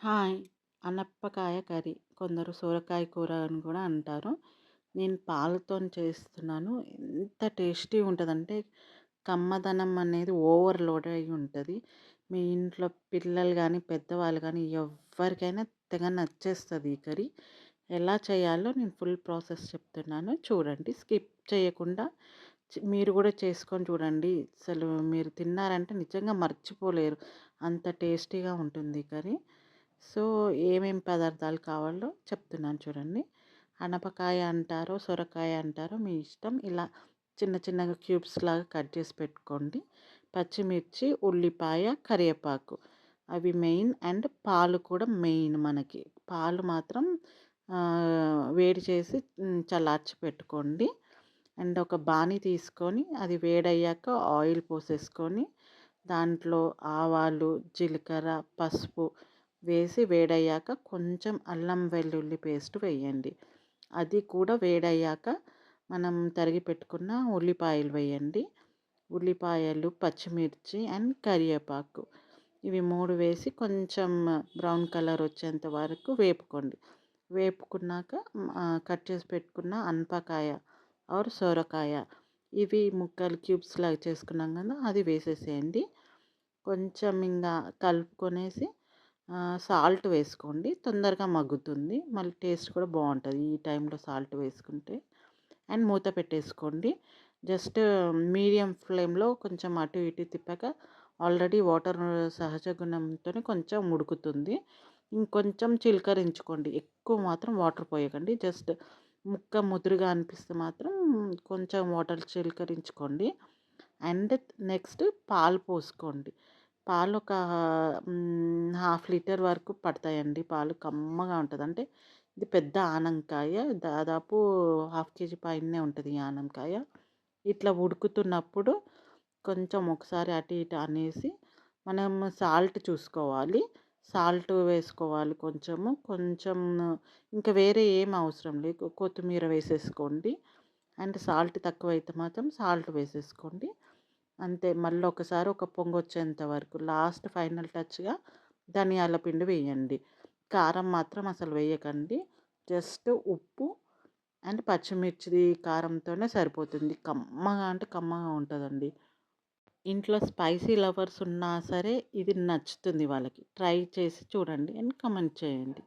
Hi అనప్పకాయ curry. కొందరు సొరకాయ కూర అని కూడా అంటారు. నేను పాలతో చేస్తున్నాను. ఎంత టేస్టీ ఉంటుందంటే కమ్మదనం అనేది ఓవర్లోడ్ అయి ఉంటుంది. మీ ఇంట్లో పిల్లలు కానీ పెద్దవాళ్ళు కానీ ఎవరికైనా తెగ నచ్చేస్తుంది ఈ కర్రీ. ఎలా చేయాలో నేను ఫుల్ ప్రాసెస్ చెప్తున్నాను. చూడండి స్కిప్ చేయకుండా మీరు కూడా చేసుకొని చూడండి. అసలు మీరు తిన్నారంటే నిజంగా మర్చిపోలేరు. అంత టేస్టీగా ఉంటుంది కర్రీ. సో ఏమేం పదార్థాలు కావాలో చెప్తున్నాను చూడండి. అనపకాయ అంటారో సొరకాయ అంటారో మీ ఇష్టం. ఇలా చిన్న చిన్నగా క్యూబ్స్ లాగా కట్ చేసి పెట్టుకోండి. పచ్చిమిర్చి ఉల్లిపాయ కరివేపాకు. అవి మెయిన్ అండ్ పాలు కూడా మెయిన్ మనకి. పాలు మాత్రం వేడి చేసి చల్లార్చి పెట్టుకోండి. అండ్ ఒక బాణి తీసుకొని అది వేడయ్యాక ఆయిల్ పోసేసుకొని దాంట్లో ఆవాలు జీలకర్ర పసుపు వేసి వేడయ్యాక కొంచెం అల్లం వెల్లుల్లి పేస్ట్ వేయండి. అది కూడా వేడయ్యాక మనం తరిగి పెట్టుకున్న ఉల్లిపాయలు వేయండి. ఉల్లిపాయలు పచ్చిమిర్చి అండ్ కరివేపాకు. ఇవి మూడు వేసి కొంచెం బ్రౌన్ కలర్ వచ్చేంత వరకు వేపుకోండి. వేపుకున్నాక కట్ చేసి పెట్టుకున్న అనపకాయ ఆర్ సొరకాయ. ఇవి ముక్కలు క్యూబ్స్ లాగా చేసుకున్నాం కదా అది వేసేసేయండి. కొంచెం ఇంకా కలుపుకొనేసి సాల్ట్ వేసుకోండి. తొందరగా మగ్గుతుంది. మళ్ళీ టేస్ట్ కూడా బాగుంటుంది. ఈ టైంలో సాల్ట్ వేసుకుంటే. అండ్ మూత పెట్టేసుకోండి. జస్ట్ మీడియం ఫ్లేమ్లో కొంచెం అటు ఇటు తిప్పాక ఆల్రెడీ వాటర్ సహజ గుణంతో కొంచెం ఉడుకుతుంది. ఇంకొంచెం చిలకరించుకోండి. ఎక్కువ మాత్రం వాటర్ పోయకండి. జస్ట్ ముక్క ముదురుగా అనిపిస్తే మాత్రం కొంచెం వాటర్ చిలకరించుకోండి. అండ్ నెక్స్ట్ పాలు పోసుకోండి. పాలు ఒక హాఫ్ లీటర్ వరకు పడతాయండి. పాలు కమ్మగా ఉంటుంది. అంటే ఇది పెద్ద ఆనంకాయ. దాదాపు హాఫ్ కేజీ పైనే ఉంటుంది ఈ ఆనంకాయ. ఇట్లా ఉడుకుతున్నప్పుడు కొంచెం ఒకసారి అటు ఇటు అనేసి మనం సాల్ట్ చూసుకోవాలి. సాల్ట్ వేసుకోవాలి కొంచెము. కొంచెం ఇంకా వేరే ఏం అవసరం లేదు. కొత్తిమీర వేసేసుకోండి. అండ్ సాల్ట్ తక్కువైతే మాత్రం సాల్ట్ వేసేసుకోండి. అంతే. మళ్ళీ ఒకసారి ఒక పొంగు వచ్చేంత వరకు. లాస్ట్ ఫైనల్ టచ్గా ధనియాల పిండి వేయండి. కారం మాత్రం అసలు వేయకండి. జస్ట్ ఉప్పు అండ్ పచ్చిమిర్చి కారంతోనే సరిపోతుంది. కమ్మగా అంటే కమ్మగా ఉంటుందండి. ఇంట్లో స్పైసీ లవర్స్ ఉన్నా సరే ఇది నచ్చుతుంది వాళ్ళకి. ట్రై చేసి చూడండి అండ్ కమెంట్ చేయండి.